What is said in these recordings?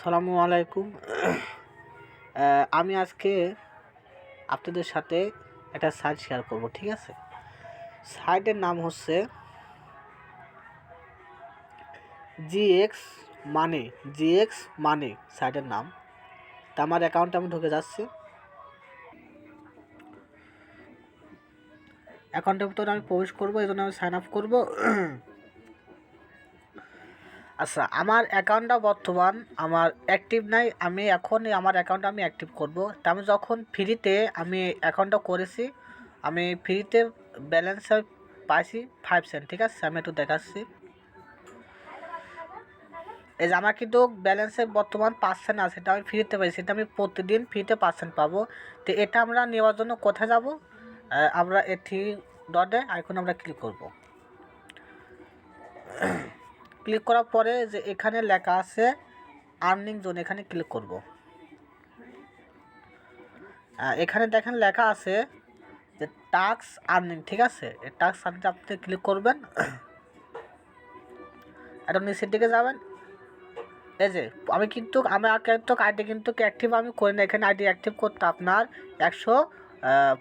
সালামু আলাইকুম। আমি আজকে আপনাদের সাথে একটা সাইট শেয়ার করব, ঠিক আছে? সাইটের নাম হচ্ছে জিএক্স মানি জিএক্স মানে সাইটের নাম। তা আমার অ্যাকাউন্টে আমি ঢুকে যাচ্ছি। অ্যাকাউন্টের ভিতরে আমি প্রবেশ করব, এই জন্য আমি সাইন আপ করব। আচ্ছা আমার অ্যাকাউন্টটা বর্তমান আমার অ্যাক্টিভ নাই, আমি এখন আমার অ্যাকাউন্টটা আমি অ্যাক্টিভ করব। তা আমি যখন ফ্রিতে আমি অ্যাকাউন্টটা করেছি, আমি ফ্রিতে ব্যালেন্স পাইছি ফাইভ সেন্ট ঠিক আছে? আমি একটু দেখাচ্ছি। এই যে আমার কিন্তু ব্যালেন্সে বর্তমান পার্সেন্ট আছে, এটা আমি ফ্রিতে পাইছি এটা আমি প্রতিদিন ফ্রিতে পার্সেন্ট পাবো। তো এটা আমরা নেওয়ার জন্য কোথায় যাব? আমরা এ থ্রি ডটে এখন আমরা ক্লিক করব। ক্লিক করার পরে যে এখানে লেখা আছে আর্নিং জোন এখানে ক্লিক করব। এখানে দেখেন লেখা আছে যে টাক্স আর্নিং ঠিক আছে? এই টাক্স আর্নিং আপনি ক্লিক করবেন। একদম নিচের দিকে যাবেন। এই যে, আমি কিন্তু, আমার কিন্তু আইডি কিন্তু অ্যাক্টিভ আমি করি না। এখানে আইডি অ্যাক্টিভ করতে আপনার একশো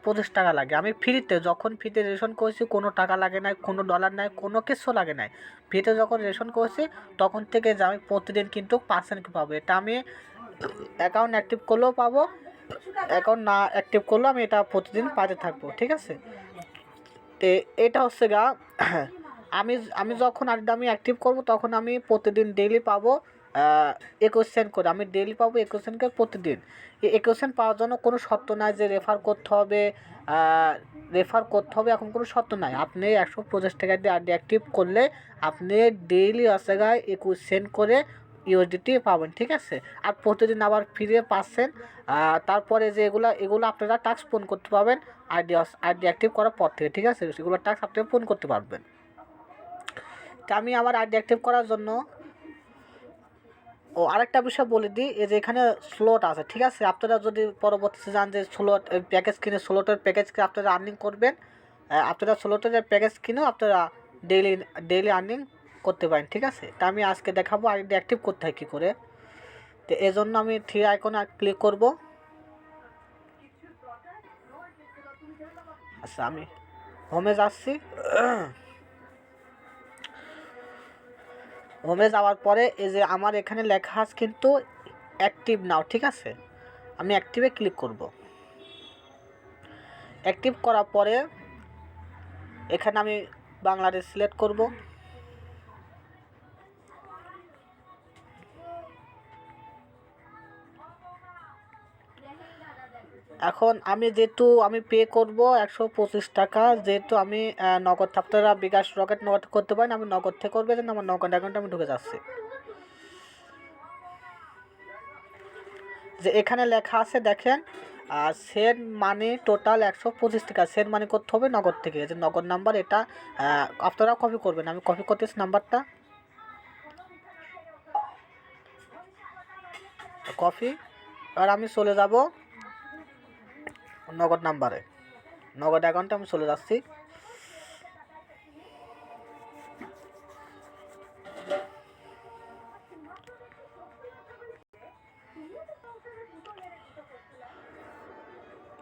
পঁচিশ টাকা লাগে। আমি ফ্রিতে যখন ফ্রিতে রেশন করেছি, কোনো টাকা লাগে নাই, কোনো ডলার নাই, কোনো কিছু লাগে নাই। ফ্রিতে যখন রেশন করেছি, তখন থেকে যে আমি প্রতিদিন কিন্তু পার্সেন্ট পাবো। এটা আমি অ্যাকাউন্ট অ্যাক্টিভ করলেও পাবো অ্যাকাউন্ট না অ্যাক্টিভ করলেও আমি এটা প্রতিদিন পাতে থাকব। ঠিক আছে? তো এটা হচ্ছে গা আমি আমি যখন আইডিটা আমি অ্যাক্টিভ করব, তখন আমি প্রতিদিন ডেইলি পাবো একুশ সেন্ট করে। আমি ডেইলি পাবো একুশ সেন্ট করে প্রতিদিন। একুশ সেন্ট পাওয়ার জন্য কোনো শর্ত নাই যে রেফার করতে হবে রেফার করতে হবে এখন কোনো শর্ত নাই। আপনি একশো পঁচিশ টাকা দিয়ে আইডি অ্যাক্টিভ করলে আপনি ডেইলি গায়ে একুশ সেন্ট করে ইউএসডিটি পাবেন, ঠিক আছে? আর প্রতিদিন আবার ফিরে পাচ্ছেন তারপরে যে এগুলো এগুলো আপনারা টাস্ক পূরণ করতে পারবেন আইডি আইডি অ্যাক্টিভ করার পর থেকে, ঠিক আছে? সেগুলো টাস্ক আপনি পূরণ করতে পারবেন। তা আমি আমার আইডি অ্যাক্টিভ করার জন্য, ও আরেকটা বিষয় বলে দিই, এই যে এখানে স্লট আছে, ঠিক আছে? আপনারা যদি পরবর্তীতে যান যে স্লট প্যাকেজ কিনে স্লটের প্যাকেজ কিনে আপনারা আর্নিং করবেন আপনারা স্লটের প্যাকেজ কিনেও আপনারা ডেইলি ডেইলি আর্নিং করতে পারেন, ঠিক আছে? তা আমি আজকে দেখাবো আইডি অ্যাক্টিভ করতে হয় কী করে। তো এই জন্য আমি থ্রি আইকনে ক্লিক করব। আচ্ছা আমি হোমে যাচ্ছি। হোমে যাওয়ার পরে এই যে আমার এখানে লেখা আছে কিন্তু অ্যাক্টিভ নাও ঠিক আছে? আমি অ্যাক্টিভে ক্লিক করব। অ্যাক্টিভ করার পরে এখানে আমি বাংলাদেশ সিলেক্ট করব। এখন আমি যেহেতু আমি পে করব একশো পঁচিশ টাকা, যেহেতু আমি নগদ, আপনারা বিকাশ রকেট নগদ করতে পারেন, আমি নগদ থেকে করব জন্য আমার নগদ অ্যাকাউন্টে আমি ঢুকে যাচ্ছি। যে এখানে লেখা আছে, দেখেন আর সেন্ট মানি টোটাল একশো পঁচিশ টাকা সেন্ট মানি করতে হবে নগদ থেকে। যে নগদ নাম্বার এটা আপনারা কপি করবেন। আমি কপি করতেছি নাম্বারটা কপি আর আমি চলে যাব। নগদ নাম্বারে। নগদ অ্যাকাউন্টে আমি চলে যাচ্ছি।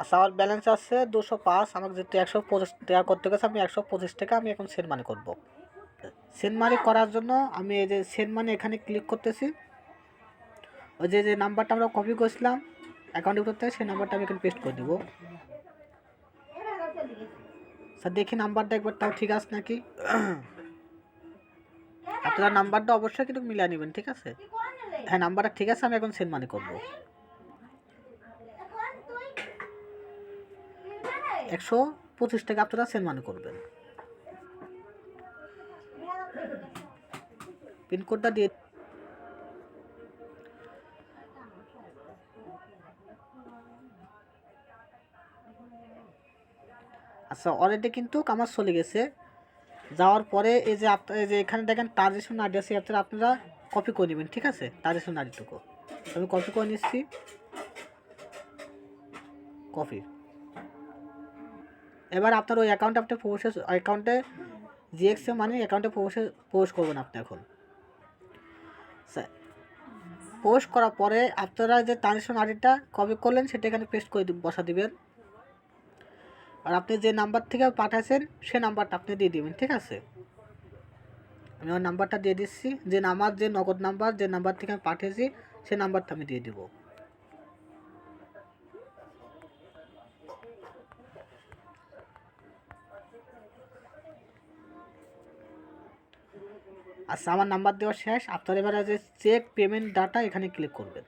আচ্ছা আমার ব্যালেন্স আছে দুশো পাঁচ, আমাকে যেহেতু একশো পঁচিশ টাকা করতে গেছে, আমি একশো পঁচিশ টাকা আমি এখন সেন্ড মানি করব। সেন্ড মানি করার জন্য আমি এই যে সেন্ড মানি এখানে ক্লিক করতেছি। ওই যে যে নাম্বারটা আমরা কপি করেছিলাম অ্যাকাউন্টের করতে সেই নাম্বারটা আমি এখানে পেস্ট করে দেবো। স্যার, দেখি নাম্বারটা একবার, তাও ঠিক আছে নাকি? আপনার নাম্বারটা অবশ্যই কিন্তু মিলিয়ে নেবেন, ঠিক আছে? হ্যাঁ নাম্বারটা ঠিক আছে, আমি এখন সেন্ড মানি করব। একশো পঁচিশ টাকা আপনারা সেন্ড মানি করবেন। পিনকোডটা দিয়ে আচ্ছা অলরেডি কিন্তু আমার চলে গেছে। যাওয়ার পরে এই যে আপনার যে এখানে দেখেন ট্রানজেকশন আইডি আছে আপনারা আপনারা কপি করে নেবেন, ঠিক আছে? ট্রানজেকশন আইডিটুকু আমি কপি করে নিচ্ছি। কপি এবার আপনার ওই অ্যাকাউন্টে আপনি প্রবেশ অ্যাকাউন্টে জিএক্সএ মানে অ্যাকাউন্টে প্রবেশ প্রবেশ করবেন আপনি এখন। স্যার পোস্ট করার পরে আপনারা যে ট্রানজেকশন আইডিটা কপি করলেন, সেটা এখানে পেস্ট করে বসা দিবেন। আর আপনি যে নাম্বার থেকে পাঠাচ্ছেন সে নাম্বারটা আপনি দিয়ে দিবেন, ঠিক আছে? আমি আমার নাম্বারটা দিয়ে দিচ্ছি। যে আমার যে নগদ নাম্বার, যে নাম্বার থেকে আমি পাঠিয়েছি, সে নাম্বারটা আমি দিয়ে দিব। আচ্ছা আমার নাম্বার দেওয়া শেষ। আপনার এবারে যে চেক পেমেন্ট ডাটা এখানে ক্লিক করবেন।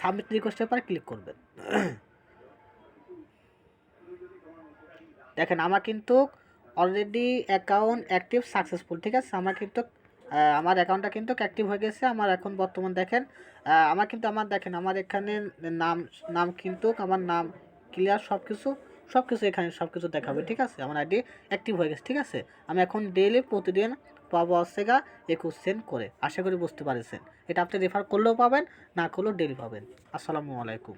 সাবমিট রিকোয়েস্টের পর ক্লিক করবেন। দেখেন, আমার কিন্তু অলরেডি অ্যাকাউন্ট অ্যাক্টিভ সাকসেসফুল ঠিক আছে? আমার কিন্তু আমার অ্যাকাউন্টটা কিন্তু অ্যাক্টিভ হয়ে গেছে। আমার এখন বর্তমান দেখেন আমার কিন্তু, আমার দেখেন, আমার এখানে নাম নাম কিন্তু, আমার নাম ক্লিয়ার সব কিছু সব কিছু এখানে সব কিছু দেখাবে, ঠিক আছে? আমার আইডি অ্যাক্টিভ হয়ে গেছে, ঠিক আছে? আমি এখন ডেইলি প্রতিদিন পাবো হচ্ছে গা একুশ সেন্ট করে। আশা করি বুঝতে পারছেন। এটা আপনি রেফার করলেও পাবেন, না করলেও ডেলি পাবেন। আসসালামু আলাইকুম।